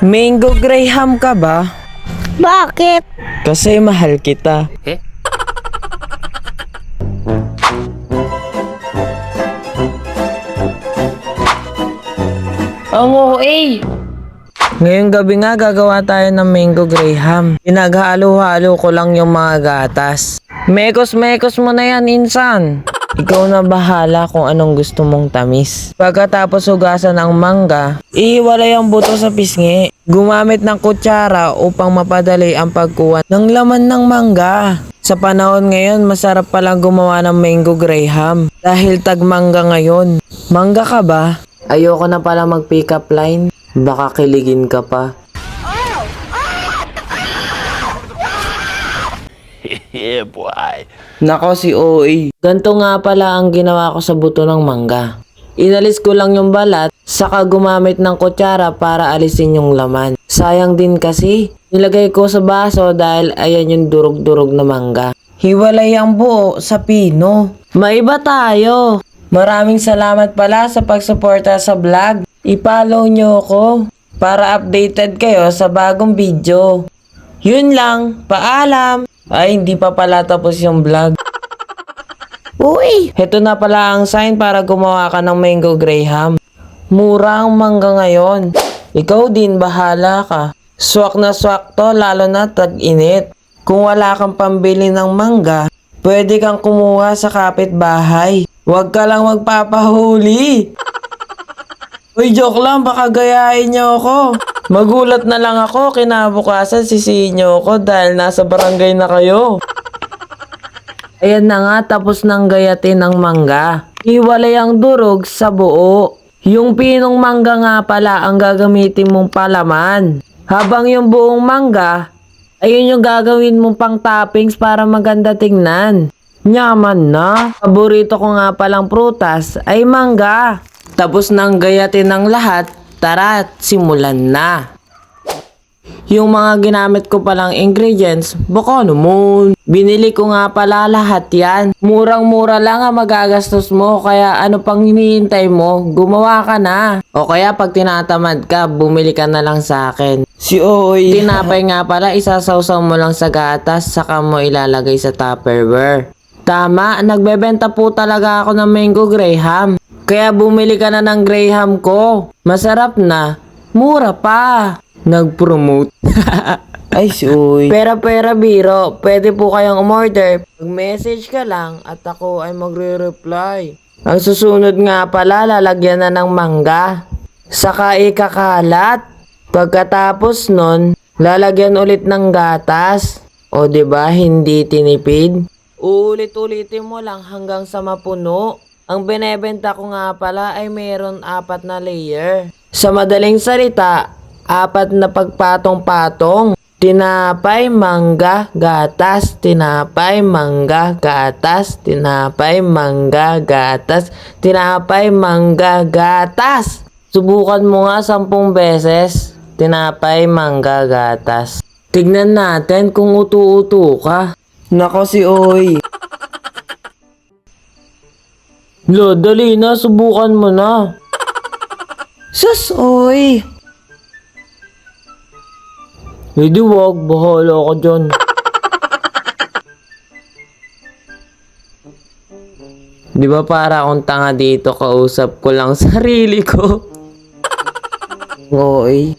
Mango Graham ka ba? Bakit? Kasi mahal kita. Ang OA. Ngayong gabi nga gagawa tayo ng Mango Graham. Pinaghalo-halo ko lang yung mga gatas. Mekos-mekos mo na yan, insan. Ikaw na bahala kung anong gusto mong tamis. Pagkatapos hugasan ang mangga, ihiwalay ang buto sa pisngi. Gumamit ng kutsara upang mapadali ang pagkuha ng laman ng mangga. Sa panahon ngayon, masarap palang gumawa ng mango graham dahil tagmangga ngayon. Mangga ka ba? Ayoko na pala mag-pick up line. Baka kiligin ka pa. Yeah, boy. Nako si OA. Ganto nga pala ang ginawa ko sa buto ng mangga. Inalis ko lang yung balat, saka gumamit ng kutsara para alisin yung laman. Sayang din kasi, nilagay ko sa baso dahil ayan yung durog-durog na mangga. Hiwalay ang buo sa pino. Maiba tayo. Maraming salamat pala sa pagsuporta sa vlog. I-follow nyo ako para updated kayo sa bagong video. Yun lang, paalam. Ay, hindi pa pala tapos yung vlog. Uy! Heto na pala ang sign para gumawa ka ng mango graham. Mura ang mangga ngayon. Ikaw din, bahala ka. Swak na swak to, lalo na tag-init. Kung wala kang pambili ng mangga, pwede kang kumuha sa kapitbahay. Huwag ka lang magpapahuli. Uy, joke lang, baka gayahin niyo ako. Magulat na lang ako, kinabukasan sisihin niyo ako dahil nasa barangay na kayo. Ayan na nga, tapos nang gayatin ng mangga. Hiwalay ang durog sa buo. Yung pinong mangga nga pala ang gagamitin mong palaman. Habang yung buong mangga, ayun yung gagawin mong pang toppings para maganda tingnan. Nyaman na. Paborito ko nga palang prutas ay mangga. Tapos nang gayatin ng lahat, tara, simulan na. Yung mga ginamit ko palang ingredients, baka naman. Binili ko nga pala lahat yan. Murang-mura lang ang magagastos mo, kaya ano pang hinihintay mo, gumawa ka na. O kaya pag tinatamad ka, bumili ka na lang sa akin. Si Oy. Tinapay nga pala, isasawsaw mo lang sa gatas, saka mo ilalagay sa tupperware. Tama, nagbebenta po talaga ako ng mango graham. Kaya bumili ka na ng graham ko. Masarap na. Mura pa. Nag-promote. Ay, suy. Pera-pera, biro. Pwede po kayong umorder. Mag-message ka lang at ako ay magre-reply. Ang susunod nga pala, lalagyan na ng mangga. Saka ikakalat. Pagkatapos nun, lalagyan ulit ng gatas. O 'di ba hindi tinipid? Uulit-ulitin mo lang hanggang sa mapuno. Ang binebenta ko nga pala ay mayroon apat na layer. Sa madaling salita, apat na pagpatong-patong. Tinapay, mangga, gatas, tinapay, mangga, gatas, tinapay, mangga, gatas, tinapay, mangga, gatas. Subukan mo nga sampung beses. Tinapay, mangga, gatas. Tignan natin kung utu-utu ka. Nako si Oy. Lo, dali na, subukan mo na. Sus, Oy. Hindi wag, bahala ka dyan. Di ba para akong tanga dito, kausap ko lang sarili ko. Oy.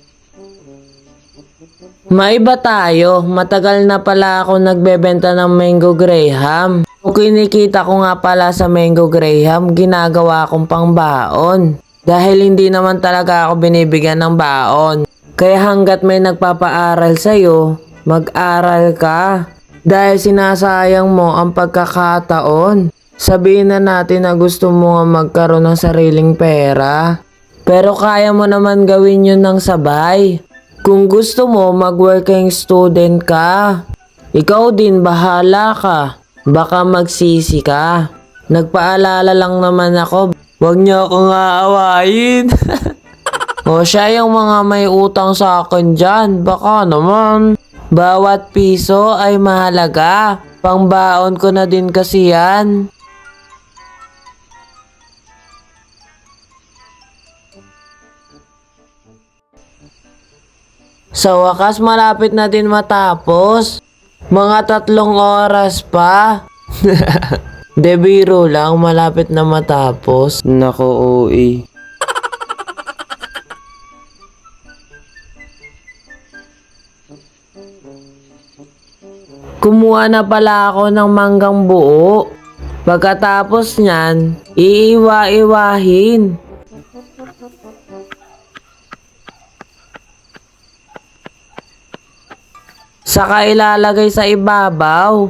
Maiba tayo. Matagal na pala ako nagbebenta ng mango graham. Kinikita ko nga pala sa mango graham, ginagawa kong pangbaon. Dahil hindi naman talaga ako binibigyan ng baon. Kaya hanggat may nagpapaaral sa'yo, mag-aral ka. Dahil sinasayang mo ang pagkakataon. Sabihin na natin na gusto mo nga magkaroon ng sariling pera. Pero kaya mo naman gawin yun ng sabay. Kung gusto mo, mag-working student ka. Ikaw din, bahala ka. Baka magsisi ka. Nagpaalala lang naman ako, huwag niyo akong aawayin. o siya yung mga may utang sa akin dyan, baka naman. Bawat piso ay mahalaga. Pangbaon ko na din kasi yan. Sa wakas, malapit na din matapos. Mga tatlong oras pa. De biro lang, malapit na matapos. Nako, OE. Kumuha na pala ako ng manggang buo. Pagkatapos niyan, iiwa-iwahin. Saka ilalagay sa ibabaw.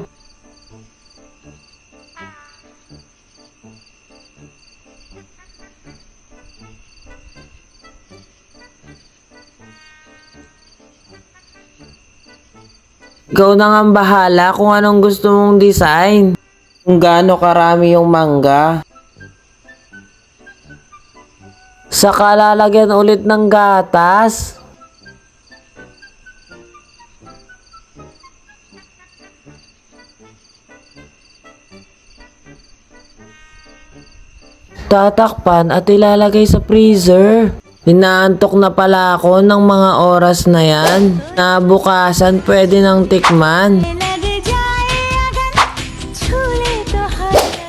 Ikaw na nga bahala kung anong gusto mong design. Kung gaano karami yung mangga. Saka lalagyan ulit ng gatas. tatakpan at ilalagay sa freezer. Inaantok na pala ako ng mga oras na yan. Nabukasan pwede nang tikman.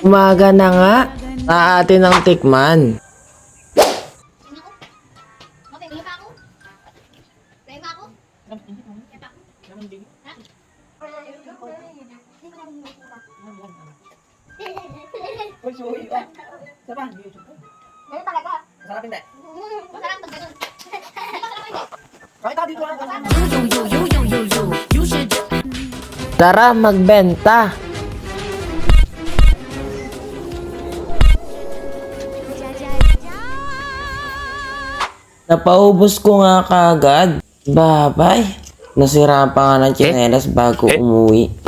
Umaga na nga. Taatin ang tikman. Thank you. Bigyan pa ako. Bigyan pa ako. Ganun talaga. Masarap hindi. Masarap pag ganun. Pakita dito lang. Tara, magbenta. Napaubos ko nga kagad. Babay. Nasira pa nga ng tsinelas bago umuwi.